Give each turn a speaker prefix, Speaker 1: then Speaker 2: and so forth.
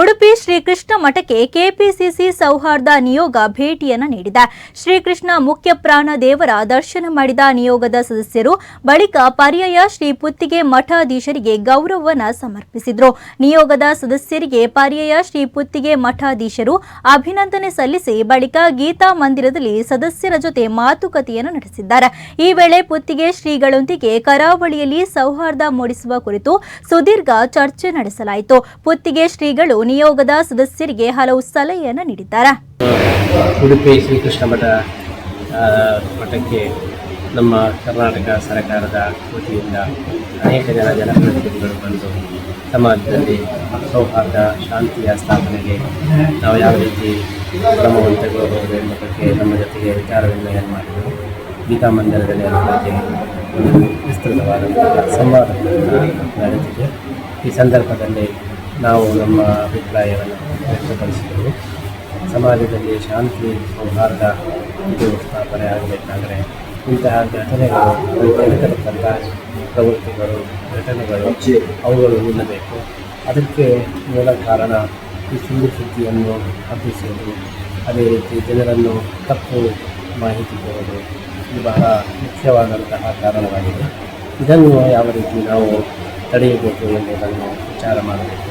Speaker 1: ಉಡುಪಿ ಶ್ರೀಕೃಷ್ಣ ಮಠಕ್ಕೆ ಕೆಪಿಸಿಸಿ ಸೌಹಾರ್ದ ನಿಯೋಗ ಭೇಟಿಯನ್ನು ನೀಡಿದೆ. ಶ್ರೀಕೃಷ್ಣ ಮುಖ್ಯ ಪ್ರಾಣ ದೇವರ ದರ್ಶನ ಮಾಡಿದ ನಿಯೋಗದ ಸದಸ್ಯರು ಬಳಿಕ ಪರ್ಯಾಯ ಶ್ರೀ ಪುತ್ತಿಗೆ ಮಠಾಧೀಶರಿಗೆ ಗೌರವವನ್ನು ಸಮರ್ಪಿಸಿದರು. ನಿಯೋಗದ ಸದಸ್ಯರಿಗೆ ಪರ್ಯಾಯ ಶ್ರೀ ಪುತ್ತಿಗೆ ಮಠಾಧೀಶರು ಅಭಿನಂದನೆ ಸಲ್ಲಿಸಿ ಬಳಿಕ ಗೀತಾ ಮಂದಿರದಲ್ಲಿ ಸದಸ್ಯರ ಜೊತೆ ಮಾತುಕತೆಯನ್ನು ನಡೆಸಿದ್ದಾರೆ. ಈ ವೇಳೆ ಪುತ್ತಿಗೆ ಶ್ರೀಗಳೊಂದಿಗೆ ಕರಾವಳಿಯಲ್ಲಿ ಸೌಹಾರ್ದ ಮೂಡಿಸುವ ಕುರಿತು ಸುದೀರ್ಘ ಚರ್ಚೆ ನಡೆಸಲಾಯಿತು. ಪುತ್ತಿಗೆ ಶ್ರೀಗಳು ನಿಯೋಗದ ಸದಸ್ಯರಿಗೆ ಹಲವು ಸಲಹೆಯನ್ನು ನೀಡಿದ್ದಾರೆ.
Speaker 2: ಉಡುಪಿ ಶ್ರೀಕೃಷ್ಣ ಮಠ ಮಠಕ್ಕೆ ನಮ್ಮ ಕರ್ನಾಟಕ ಸರ್ಕಾರದ ವತಿಯಿಂದ ಅನೇಕ ಜನ ಜನಪ್ರತಿನಿಧಿಗಳು ಬಂದು ಸಮಾಜದಲ್ಲಿ ಸೌಹಾರ್ದ, ಶಾಂತಿಯ ಸ್ಥಾಪನೆಗೆ ನಾವು ಯಾವ ರೀತಿ ಕ್ರಮವನ್ನು ಎಂಬ ಬಗ್ಗೆ ನಮ್ಮ ಜೊತೆಗೆ ವಿಚಾರ ವಿನಿಮಯ ಮಾಡಿದರು. ಗೀತಾ ಮಂದಿರದಲ್ಲಿ ಅದರ ಬಗ್ಗೆ ವಿಸ್ತೃತವಾದಂತಹ ಸಂವಾದ ನಡೆದಿದೆ. ಈ ಸಂದರ್ಭದಲ್ಲಿ ನಾವು ನಮ್ಮ ಅಭಿಪ್ರಾಯವನ್ನು ವ್ಯಕ್ತಪಡಿಸಿದ್ದೇವೆ. ಸಮಾಜದಲ್ಲಿ ಶಾಂತಿ, ಸೌಹಾರ್ದ ಇದು ಸ್ಥಾಪನೆ ಆಗಬೇಕಾದರೆ ಇಂತಹ ಘಟನೆಗಳು ಬೆಳಕತಕ್ಕಂಥ ಪ್ರವೃತ್ತಿಗಳು, ಘಟನೆಗಳು ಅವುಗಳು ನಿಲ್ಲಬೇಕು ಅದಕ್ಕೆ ಮೂಲ ಕಾರಣ ಈ ಸುಳ್ಳು ಸುದ್ದಿಯನ್ನು ಹಬ್ಬಿಸುವುದು. ಅದೇ ರೀತಿ ಜನರನ್ನು ತಪ್ಪು ಮಾಹಿತಿ ಕೊಡೋದು ಇದು ಬಹಳ ಮುಖ್ಯವಾದಂತಹ ಕಾರಣವಾಗಿದೆ. ಇದನ್ನು ಯಾವ ರೀತಿ ನಾವು ತಡೆಯಬೇಕು ಎಂಬುದನ್ನು ವಿಚಾರ ಮಾಡಬೇಕು